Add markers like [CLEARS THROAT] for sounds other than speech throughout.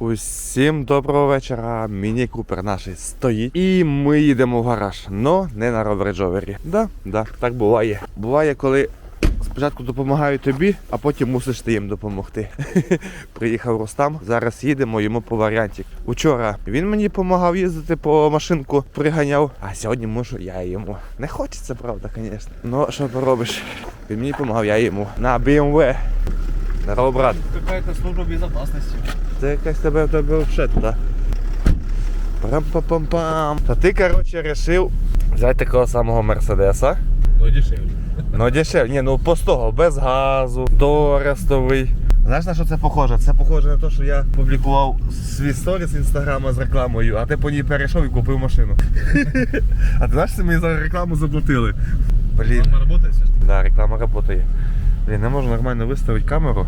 Усім доброго вечора. Міні Купер наш стоїть. І ми їдемо в гараж. Но не на роберджовері. Да, да, так буває. Буває, коли спочатку допомагаю тобі, а потім мусиш ти їм допомогти. [LAUGHS] Приїхав Рустам. Зараз їдемо йому по варіантик. Учора він мені допомагав їздити по машинку, приганяв. А сьогодні мушу я йому. Не хочеться, правда, звісно. Ну, що поробиш? Він мені допомагав, я йому. На BMW. Здорово, брат. Какая-то служба безопасности. Це якась тебе в тебе взагалі туди. Парам-пам-пам-пам. Та ти, коротше, вирішив взяти такого самого Мерседеса. Но дешевле. Ну дешевле, ні, ну постого, без газу, дорестовий. Знаєш на що це похоже? Це похоже на те, що я публікував свій сторіс інстаграма з рекламою, а ти по ній перейшов і купив машину. [LAUGHS] А ти знаєш, що мені за рекламу заплатили? Блін. Реклама работает все что Да, реклама працює. Блін, не можу нормально виставити камеру.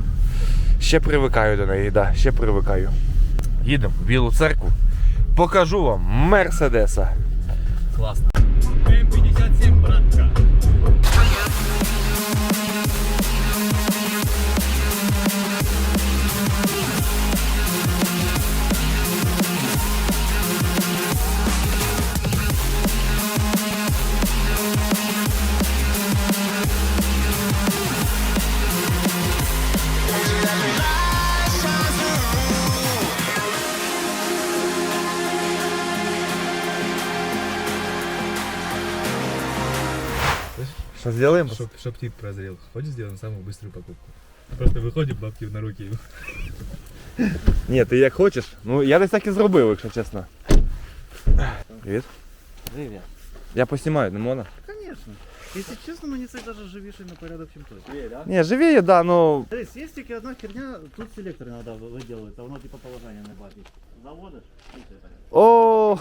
Ще привикаю до неї, да, ще привикаю. Їдемо в Білу церкву. Покажу вам Мерседеса. Класно. М57, братка. Що зробимо? Чтоб, чтоб тип прозрел. Хочешь сделаем самую быструю покупку? Просто выходим, бабки на руки. Ні, ти як хочеш. Ну я десь так і зробив, якщо чесно. Привіт. Привет. Я поснімаю, не можна? Конечно. Если честно, мені це даже живіше на порядок, чем той. Ні, живіє, да, ну. Дивись, є тільки одна херня, тут селектор іноді виділується, воно типу положення не бачить. Заводиш, і все так. О,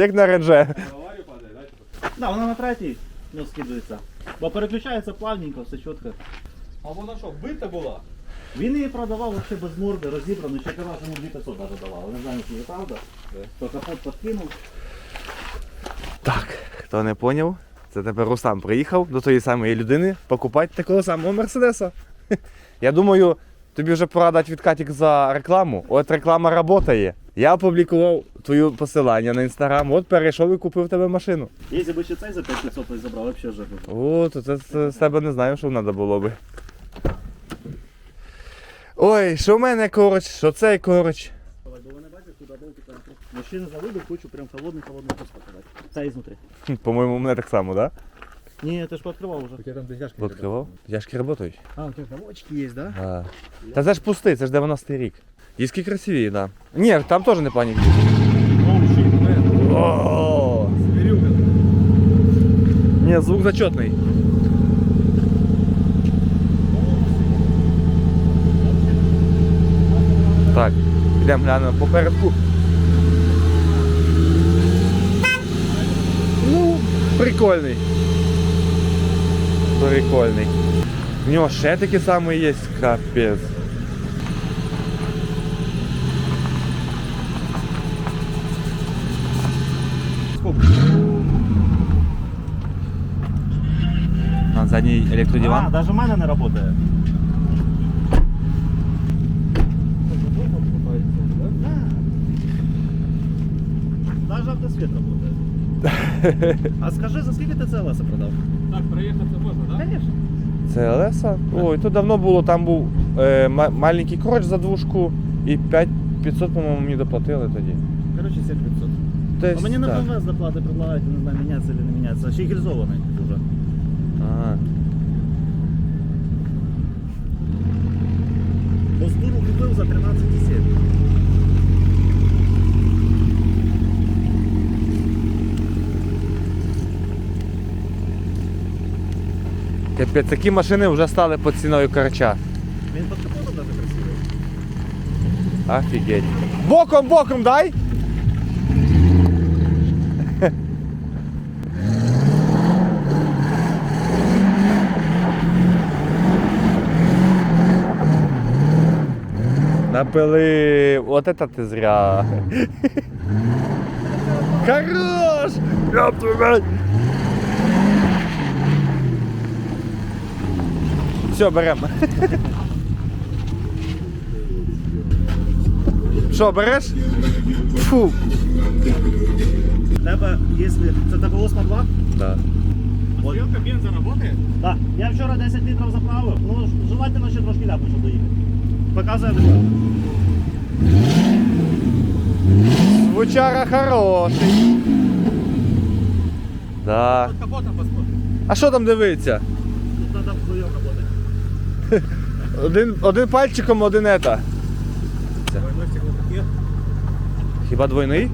як на падает, да? Да, воно на третій скидується. Бо переключається плавненько, все чітко. А вона що, бита була? Він її продавав вообще без морди, розібрану, ще що йому 2500 даже давав. Не знаю, чи це правда. То капот подкинув. Так, хто не поняв, це тепер Рустам приїхав до тої самої людини покупати такого самого Мерседеса. [LAUGHS] Я думаю, тобі вже пора дати відкатик за рекламу. От реклама працює. Я опублікував твоє посилання на інстаграм, от перейшов і купив тебе машину. Якщо б ще цей за 5500 забрав, вообще жах. О, то це, з тебе не знаю, що треба було би. Ой, що в мене коротш, що цей болтика. Мужчина заводив, хочу прям холодний-холодний пуск показати. Це ізнутрі. Хм, По-моєму, у мене так само, так? Ні, ти ж відкривав уже. У тебя там дотяжка. Да? Відкривав? Тяжкі працюють. А, у тебе замочки є, да? А. Та це ж пустий, це ж 90-й рік. Диски красиві, так. Да. Ні, там теж не пані. О! Ні, звук зачетний. Так, йдемо глянемо попередку. Ну, прикольний. Прикольний. В нього ще такі самі є, капець. На задній А, електродиван. даже в мене не працює. Даже автосвет работает. [LAUGHS] А скажи, за скільки ти це Леса продав? Так, проехаться можно, да? Конечно. Це Леса? Ой, то давно було, там був е, ма- маленький кроч за двушку і 5500, по-моєму, мені доплатили тоді. Короче, 7500. Тобто, А мені на так. Доплати предлагають, не знаю, міняться чи не міняться. Ще й гільзований дуже. Ага. Постуру купив за 13,7. Капець, такі машини вже стали під ціною карча. Він під капотом даже красивий. Офігеть. Боком, боком дай! Напили. Вот это ты зря. Хорош! Ёб Все, берем. Що, береш? Фу. Тебе, якщо це тебе осма 2? Да. Стрелка бенза работает? Так. Я вчора 10 літрів заправив. Ну, желательно ще трошки ляпу, щоб доїхати. Показує дорогу. Звучара хороший. Да. Под капотом посмотрим. А що там дивиться? Один, один пальчиком, один ета. Хіба двойний?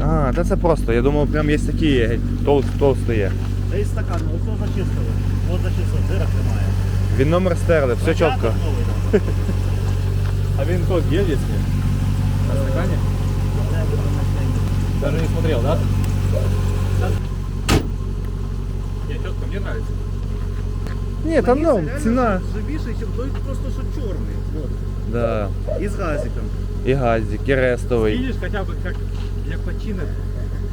А, та це просто. Я думав, прям є такі є, тол, толсті є. Та і стакан, ось все зачистили. От зачистили, дирок немає. Він номер стерли, все чітко. Да. А винток где здесь? На стакане? Даже не смотрел, да? Не, четко, мне нравится. Ні, там ну, ціна. Живіший, ніж той просто що чорний. Вот. Да. І з газиком. І газик, і рестовий. Видишь, хотя бы как для починок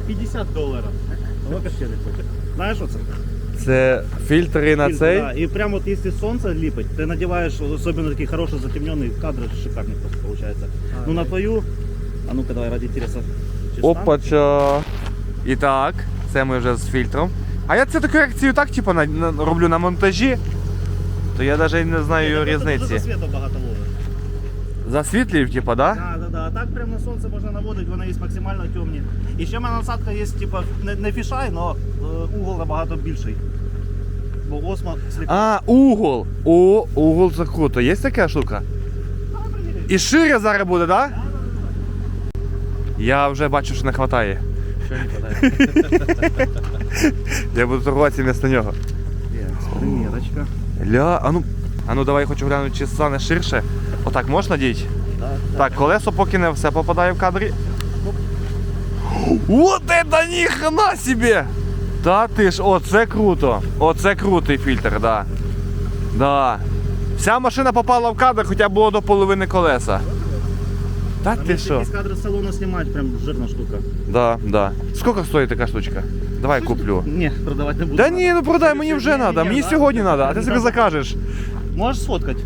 50 долларов. Ну, ще не хоче. Знаєш що це? Це фільтри на Фільтр, цей. Да. І прямо от якщо сонце ліпить, ти надіваєш, особливо такий хороший затемнений кадр, шикарний просто виходить. Ну на твою, а ну-ка давай ради інтересу. Опача. І так, це ми вже з фільтром. А я цю таку реакцію так, типу, на, на- роблю на монтажі, то я навіть не знаю різниці. Світу багато ловить. Засвітлюю, типу, да? Да, да, да. А так прямо на сонце можна наводити, вона є максимально темні. І ще в мене насадка є, типу, не, не фішай, але угол набагато більший. Бо осма сліпа. А, угол. О, угол це круто. Є така штука? І шире зараз буде, да? Я вже бачу, що не вистачає. Що не хватає? [LAUGHS] Я буду торгуватися вместо нього. Примірочка. Ля, а ну, а ну давай я хочу глянути, чи стане ширше. Отак можна діти? Так, Так, колесо поки не все попадає в кадрі. Вот это ни хрена себе! Та ти ж, оце круто. Оце крутий фільтр, да. Да. Вся машина попала в кадр, хоча було до половини колеса. Та Там ти що? якісь кадри з салону прям жирна штука. Да, да. Скільки стоїть така штучка? Давай куплю. Ні, продавати не буду. Да ні, ну продай, мені вже треба. ні, Мені да, сьогодні треба, а ти собі да. закажеш. Можеш сфоткати?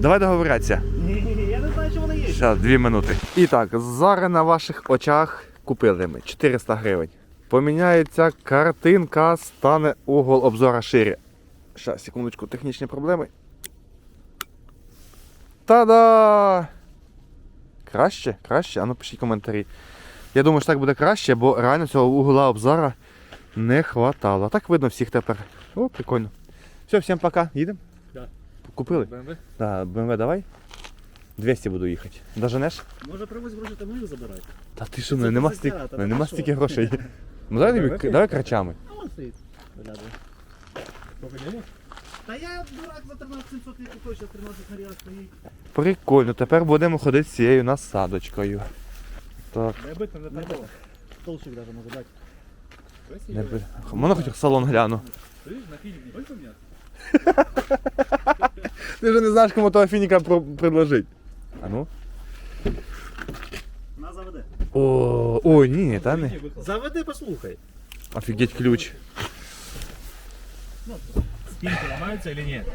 Давай договорятися. Ні, я не знаю, чи вони є. Зараз, дві минути. І так, зараз на ваших очах купили ми 400 гривень. Поміняється картинка, стане угол обзора шире. Зараз, секундочку, технічні проблеми. Та-да! Краще, краще, а ну пишіть коментарі. Я думаю, що так буде краще, бо реально цього угла обзора не хватало. Так видно всіх тепер. О, прикольно. Все, всім пока. Їдемо? Да. Купили? BMW? Да, BMW давай. 200 буду їхати. Доженеш? Може привозь гроші та мою забирати. Та ти що, мене нема стільки, та нема стільки грошей. [LAUGHS] Ну давай, Давай, крачами. А он стоїть. Виглядає. Сколько денег? Та я дурак за 13 700 не купив, зараз 13 на ріал стоїть. Прикольно, тепер будемо ходити з цією насадочкою. Так, Да об этом Не это було. Толщик даже може дати. не би... Можна хоч в салон гляну. Ты видишь, на фильм не только у меня? Ти вже не знаєш, кому того фініка про- предложить. А ну? На заведе. О, ой, ні, та не. Не выхлоп. Заведи, послухай. Офігеть ключ. Спинка ломается или нет?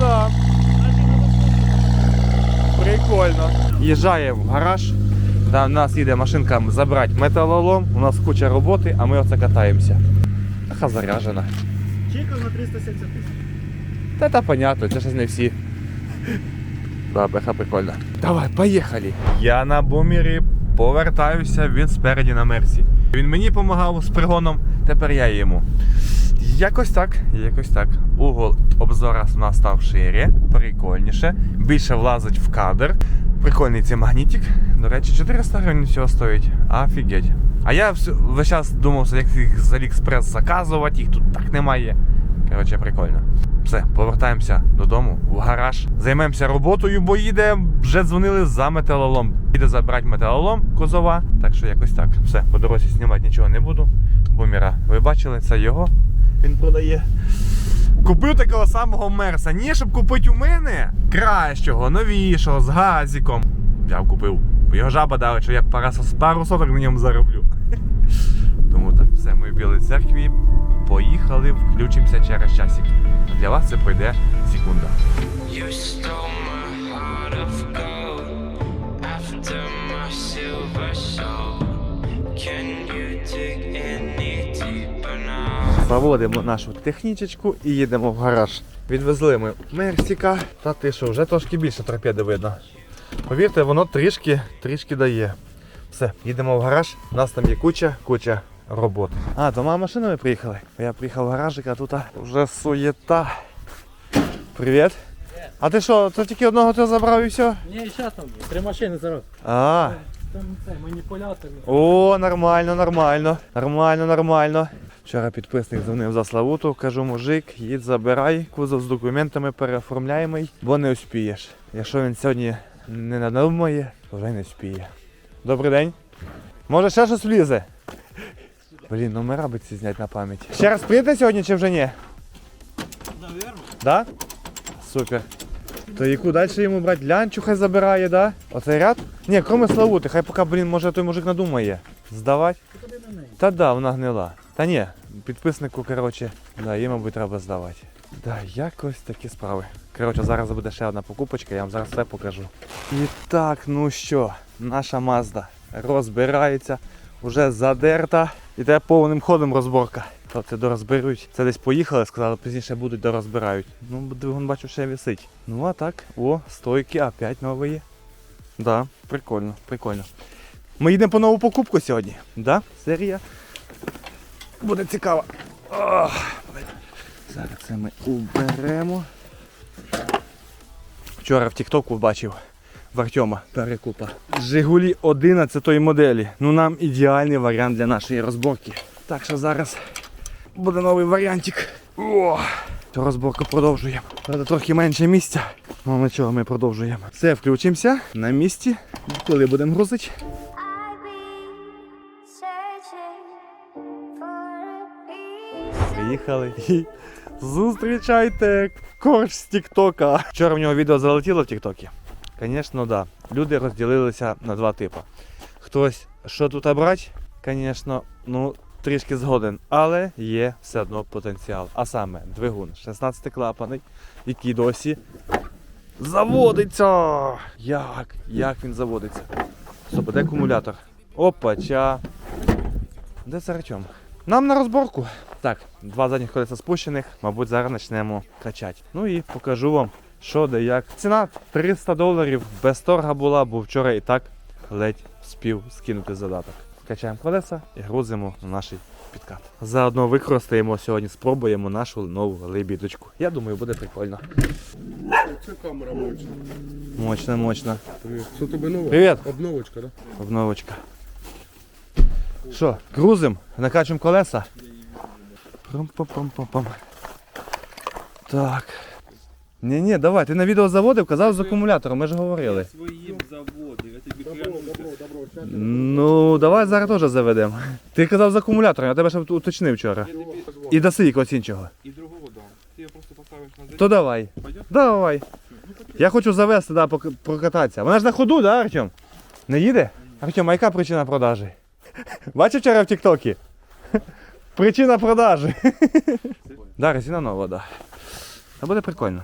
Да. Прикольно. Їжджаємо в гараж. Там в нас їде машинка забрати металолом, у нас куча роботи, а ми оце катаємося. Ха заряжена. Чекав на 370 тисяч. Та та понятно, це ж не всі. Да, беха прикольно. Давай, поїхали. Я на бумері повертаюся, він спереді на мерсі. Він мені допомагав з пригоном, тепер я йому. Якось так, якось так. Угол обзора в нас став шире, прикольніше, більше влазить в кадр. Прикольний цей магнітик. До речі, 400 гривень всього стоїть. Офігеть. А я весь час думав, що як їх з Аліекспрес заказувати, їх тут так немає. Коротше, прикольно. Все, повертаємося додому в гараж. Займемося роботою, бо їде. Вже дзвонили за металолом. Їде забрати металолом кузова. Так що якось так. Все, по дорозі знімати нічого не буду. Буміра, ви бачили, це його. Він продає. Купив такого самого мерса. Ні, щоб купити у мене кращого, новішого, з газиком. Взяв, купив. Його жаба дала, що я пару соток на ньому зароблю. [LAUGHS] Тому так, все, ми в Білій церкві. Поїхали, включимося через часик. Для вас це пройде секунда. Заводимо нашу технічечку і їдемо в гараж. Відвезли ми Мерсіка. Та ти що, вже трошки більше торпеди видно. Повірте, воно трішки, трішки дає. Все, їдемо в гараж. У нас там є куча, куча роботи. А, мама машинами приїхали. Я приїхав в гаражик, а тут вже суєта. Привіт. А ти що, то тільки одного ти забрав і все? Ні, зараз там три машини зараз. А, Там це маніпулятор. О, нормально, нормально. Нормально, нормально. Вчора підписник дзвонив за Славуту, кажу, мужик, їдь забирай, кузов з документами переоформляємо, бо не успієш. Якщо він сьогодні не надумає, то вже не вспіє. Добрий день. Може ще щось влізе? Блін, номера би ці зняти на пам'ять. Ще раз прийдете сьогодні чи вже ні? Наверно. Да? Супер. То яку далі йому брати? Лянчу хай забирає, да? Оцей ряд? Ні, кроме Славути, хай поки, блін, може той мужик надумає. Здавати? Та да, вона гнила. Та ні, підписнику, коротше, да, їй, мабуть, треба здавати. Да, якось такі справи. Коротше, зараз буде ще одна покупочка, я вам зараз все покажу. І так, ну що, наша Мазда розбирається, вже задерта. Іде повним ходом розборка. Тобто дорозберуть. Це десь поїхали, сказали, пізніше будуть дорозбирають. Ну, двигун бачу, ще висить. Ну а так, о, стойки, опять нові. Да, прикольно, прикольно. Ми їдемо по нову покупку сьогодні. Да? Серія. Буде цікаво. Ох. Зараз це ми уберемо. Вчора в Тіктоку бачив в Артема перекупа. Жигулі 11 моделі. Ну нам ідеальний варіант для нашої розборки. Так що зараз буде новий варіантик. О! Розборку продовжуємо. Правда, трохи менше місця. Ну нічого, ми продовжуємо. Все, включимося на місці. Коли будемо грузити. Приїхали і зустрічайте корж з Тіктока. Вчора в нього відео залетіло в Тіктокі. Звісно, да. Люди розділилися на два типи. Хтось, що тут брати, звісно, ну, трішки згоден, але є все одно потенціал. А саме двигун 16 клапаний, який досі заводиться. Як? Як він заводиться? Стоп, де акумулятор? Опача. Де це Артем? Нам на розборку. Так, два задніх колеса спущених, мабуть, зараз почнемо качати. Ну і покажу вам, що де як. Ціна 300 доларів, без торга була, бо вчора і так ледь спів скинути задаток. Качаємо колеса і грузимо на наш підкат. Заодно використаємо сьогодні, спробуємо нашу нову лебідочку. Я думаю, буде прикольно. Це камера мощна. Мощно, мощно. Це тобі нова? Привіт. Обновочка, да? Обновочка. Що, грузим, накачуємо колеса. Пам-пам-пам-пам. Так. Ні, ні, давай, ти на відео заводив, казав з акумулятором, ми ж говорили. Своїм заводив, я тобі Добро, добро, добро. Щас Ну, давай зараз теж заведемо. Ти казав з акумулятором, я тебе ще уточнив вчора. я тобі. І даси якогось іншого. І другого дам. Ти його просто поставиш на То давай. Пойдет? Давай. Я хочу завести, да, пок- прокататися. Вона ж на ходу, да, Артем? Не їде? Артем, а яка причина продажі? [LAUGHS] Бачив вчора в Тіктокі? [LAUGHS] Причина продажі. Да, резина нова, да. Та буде прикольно.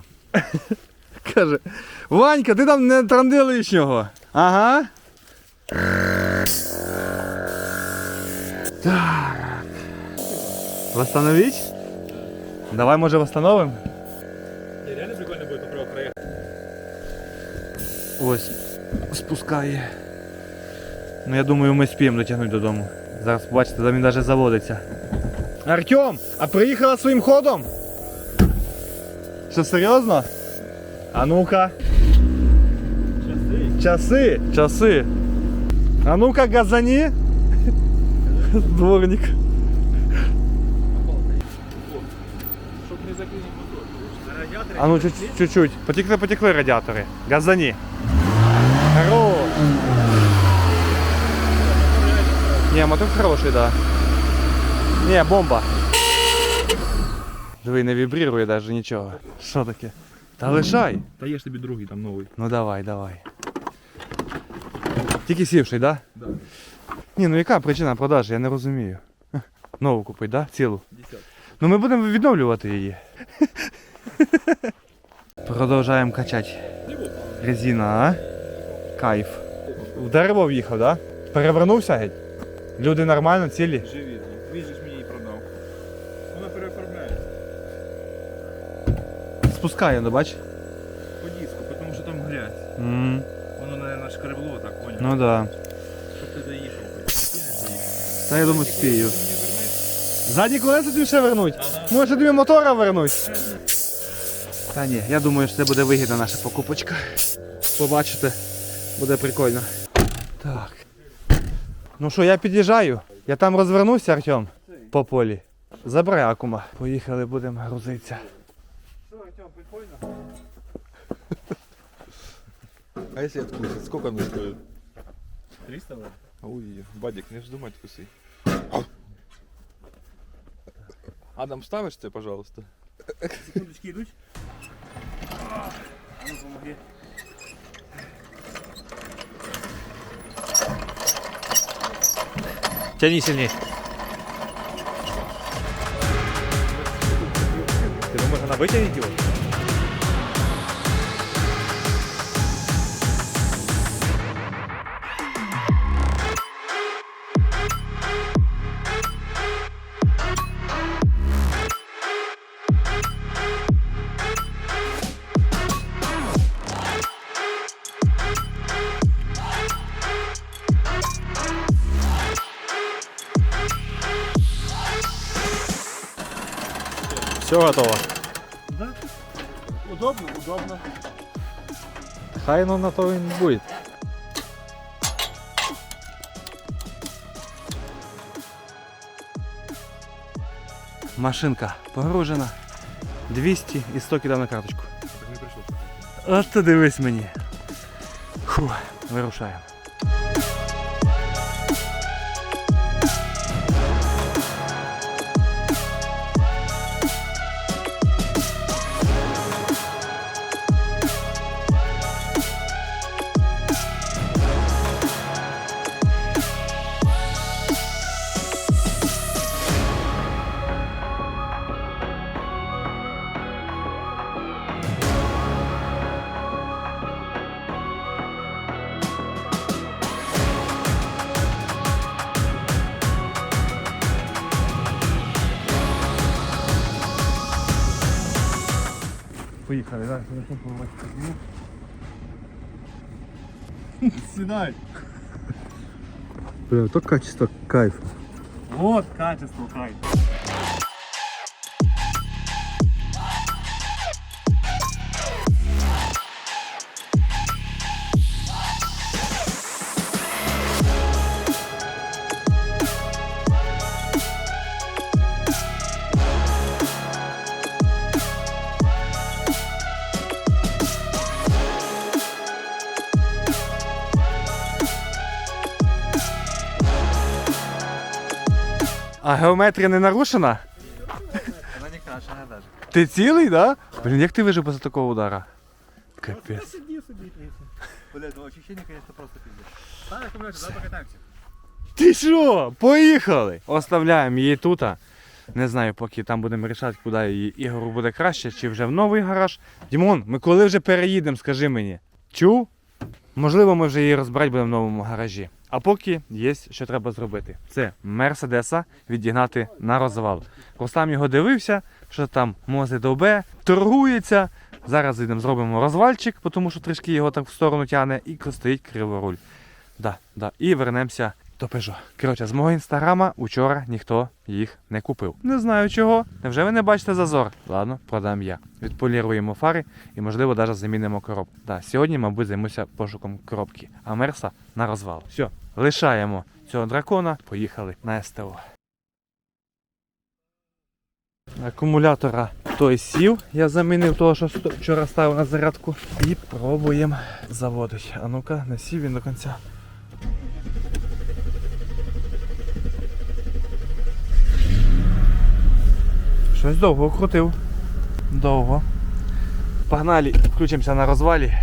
Каже, Ванька, ти там не транди лишнього. Ага. Так. Восстановить? Давай, може, восстановимо? Не, реально прикольно буде попробувати проїхати. Ось спускає. Ну я думаю, ми спіємо дотягнути додому. Зараз побачите, там він навіть заводиться. Артем, а приїхала своїм ходом? Що серйозно? А ну-ка. Часи. Часи. А ну-ка, газані. Дворник. Щоб не закинути мотор. А ну чуть- чуть-чуть. Потекли, потекли радіатори. Газані. Хорош. Не, мотор хороший, да. Не, бомба. Диви, не вібрирує навіть нічого. Що таке? Та лишай. Та є ж тобі другий там новий. Ну давай, давай. Тільки сівший, так? Да. Ні, ну яка причина продажі, я не розумію. Нову купить, так? Да? Цілу. Десятку. Ну ми будемо відновлювати її. Продовжуємо качати. Резина, а? Кайф. В дерево в'їхав, так? Да? Перевернувся геть. Люди нормально, цілі. Живі. Він же ж мені її продав. Вона переоформляє. Спускає, ну бач? По диску, тому що там грязь. м Воно, наверное, шкребло, так понял. Ну да. Щоб ти доїхав. Та я думаю, спію. Задні колеса тобі ще вернуть? Може тобі мотора вернуть? Та ні, я думаю, що це буде вигідна наша покупочка. Побачите, буде прикольно. Так. Ну що, я під'їжджаю. Я там розвернуся, Артем, по полі. Забирай акума. Поїхали, будемо грузитися. А если откусит, сколько он стоит? 300 вроде? Ой, Бадик, не вздумай откуси. Адам, ставишь ты, пожалуйста? Секундочки йдуть. А ну помоги. Тяни сильнее. можно вытянуть его? Все готово. Удобно, удобно. Хай ну на то він буде. Машинка погружена. 200 і 100 кидав на карточку. Так не прийшов. От ти дивись мені. Фу, вирушаємо. [LAUGHS] Сідай. Бля, то качество кайф. Вот качество хай. А геометрія не нарушена? Вона не крашена даже. Ти цілий, да? Блін, як ти вижив після такого удара? Капець. Блядь, ну ощущение, конечно, просто пиздец. Ставь аккумулятор, давай покатаемся. Ти що? Поїхали! Оставляємо її тут. Не знаю, поки там будемо рішати, куди її Ігору буде краще, чи вже в новий гараж. Дімон, ми коли вже переїдемо, скажи мені. Чув? Можливо, ми вже її розбирати будемо в новому гаражі. А поки є, що треба зробити. Це Мерседеса відігнати на розвал. Рустам його дивився, що там мози довбе, торгується. Зараз йдемо зробимо розвальчик, тому що трішки його так в сторону тягне, і стоїть криворуль. Да, да. І вернемося до Peugeot. Коротше, з мого інстаграма учора ніхто їх не купив. Не знаю чого. Невже ви не бачите зазор? Ладно, продам я. Відполіруємо фари і, можливо, навіть замінимо коробку. Да, сьогодні, мабуть, займуся пошуком коробки. А Мерса на розвал. Все, лишаємо цього дракона. Поїхали на СТО. Акумулятора той сів, я замінив того, що вчора ставив на зарядку. І пробуємо заводити. А ну-ка, не сів він до кінця. Щось довго крутив. Довго. Погнали, включимося на розвалі.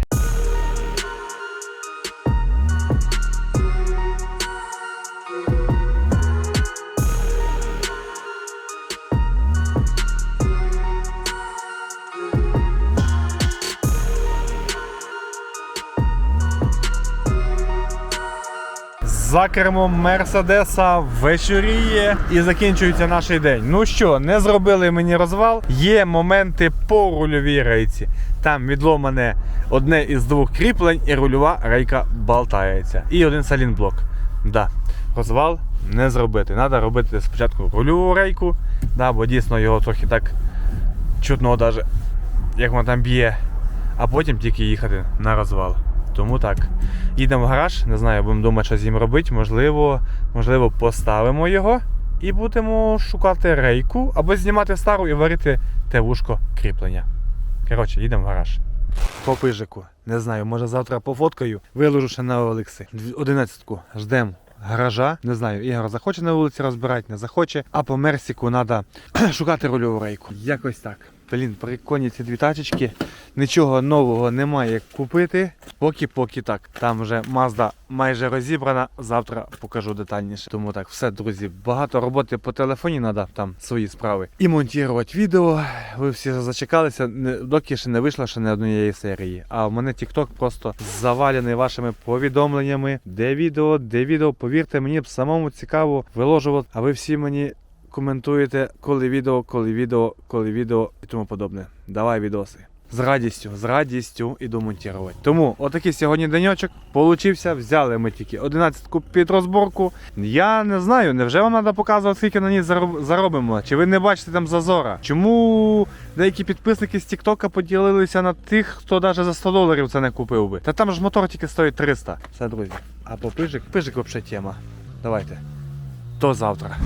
За кермом Мерседеса вечоріє і закінчується наш день. Ну що, не зробили мені розвал. Є моменти по рульовій рейці. Там відломане одне із двох кріплень, і рульова рейка болтається. І один салінблок. Да, розвал не зробити. Треба робити спочатку рульову рейку, да, бо дійсно його трохи так чутно навіть, як воно там б'є, а потім тільки їхати на розвал. Тому так. Їдемо в гараж, не знаю, будемо думати, що з ним робити. Можливо, можливо, поставимо його і будемо шукати рейку або знімати стару і варити те вушко кріплення. Коротше, їдемо в гараж. По пижику. Не знаю, може завтра пофоткаю. Виложу ще на Олекси. Одинадцятку. Ждемо гаража. Не знаю, Ігор захоче на вулиці розбирати, не захоче. А по Мерсіку треба [CLEARS THROAT] шукати рульову рейку. Якось так. Блін, прикольні ці дві тачечки. Нічого нового немає як купити. Поки-поки так. Там вже Mazda майже розібрана. Завтра покажу детальніше. Тому так, все, друзі. Багато роботи по телефоні треба, там свої справи. І монтувати відео. Ви всі зачекалися, доки ще не вийшло ще не однієї серії. А в мене TikTok просто завалений вашими повідомленнями. Де відео, де відео. Повірте, мені б самому цікаво виложувати. А ви всі мені коментуєте, коли відео, коли відео, коли відео і тому подобне. Давай відоси. З радістю, з радістю іду монтувати. Тому отакий сьогодні денечок получився. Взяли ми тільки 11 під розборку. Я не знаю, невже вам треба показувати, скільки на ній заробимо? Чи ви не бачите там зазора? Чому деякі підписники з Тіктока поділилися на тих, хто навіть за 100 доларів це не купив би? Та там ж мотор тільки стоїть 300. Все, друзі. А по пижик, пижик взагалі тема. Давайте. До завтра.